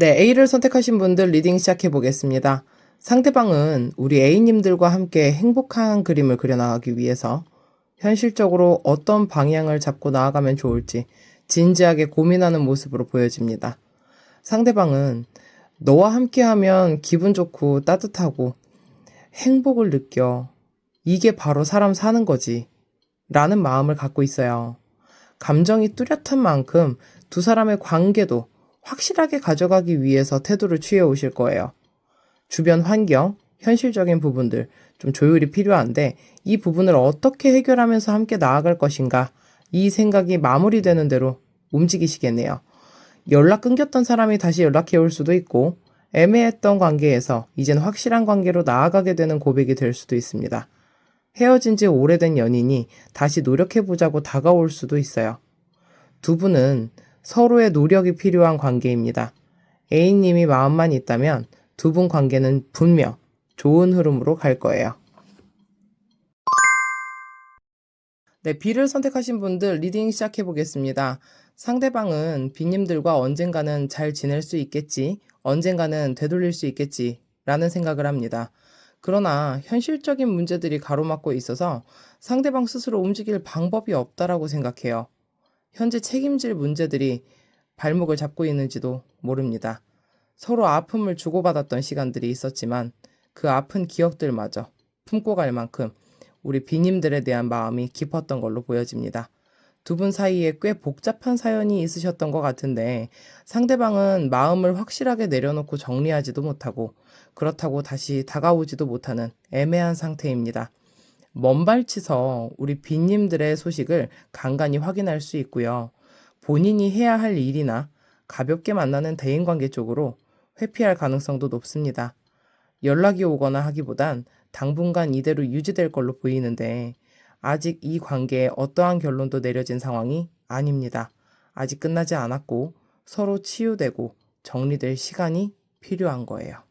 네, A를 선택하신 분들 리딩 시작해 보겠습니다. 상대방은 우리 A님들과 함께 행복한 그림을 그려나가기 위해서 현실적으로 어떤 방향을 잡고 나아가면 좋을지 진지하게 고민하는 모습으로 보여집니다. 상대방은 너와 함께하면 기분 좋고 따뜻하고 행복을 느껴. 이게 바로 사람 사는 거지. 라는 마음을 갖고 있어요. 감정이 뚜렷한 만큼 두 사람의 관계도 확실하게 가져가기 위해서 태도를 취해 오실 거예요. 주변 환경, 현실적인 부분들 좀 조율이 필요한데 이 부분을 어떻게 해결하면서 함께 나아갈 것인가 이 생각이 마무리되는 대로 움직이시겠네요. 연락 끊겼던 사람이 다시 연락해 올 수도 있고 애매했던 관계에서 이젠 확실한 관계로 나아가게 되는 고백이 될 수도 있습니다. 헤어진 지 오래된 연인이 다시 노력해보자고 다가올 수도 있어요. 두 분은 서로의 노력이 필요한 관계입니다. A님이 마음만 있다면 두 분 관계는 분명 좋은 흐름으로 갈 거예요. 네, B를 선택하신 분들 리딩 시작해 보겠습니다. 상대방은 B님들과 언젠가는 잘 지낼 수 있겠지, 언젠가는 되돌릴 수 있겠지, 라는 생각을 합니다. 그러나 현실적인 문제들이 가로막고 있어서 상대방 스스로 움직일 방법이 없다라고 생각해요. 현재 책임질 문제들이 발목을 잡고 있는지도 모릅니다. 서로 아픔을 주고받았던 시간들이 있었지만 그 아픈 기억들마저 품고 갈 만큼 우리 비님들에 대한 마음이 깊었던 걸로 보여집니다. 두 분 사이에 꽤 복잡한 사연이 있으셨던 것 같은데 상대방은 마음을 확실하게 내려놓고 정리하지도 못하고 그렇다고 다시 다가오지도 못하는 애매한 상태입니다. 먼발치서 우리 빈님들의 소식을 간간히 확인할 수 있고요. 본인이 해야 할 일이나 가볍게 만나는 대인관계 쪽으로 회피할 가능성도 높습니다. 연락이 오거나 하기보단 당분간 이대로 유지될 걸로 보이는데 아직 이 관계에 어떠한 결론도 내려진 상황이 아닙니다. 아직 끝나지 않았고 서로 치유되고 정리될 시간이 필요한 거예요.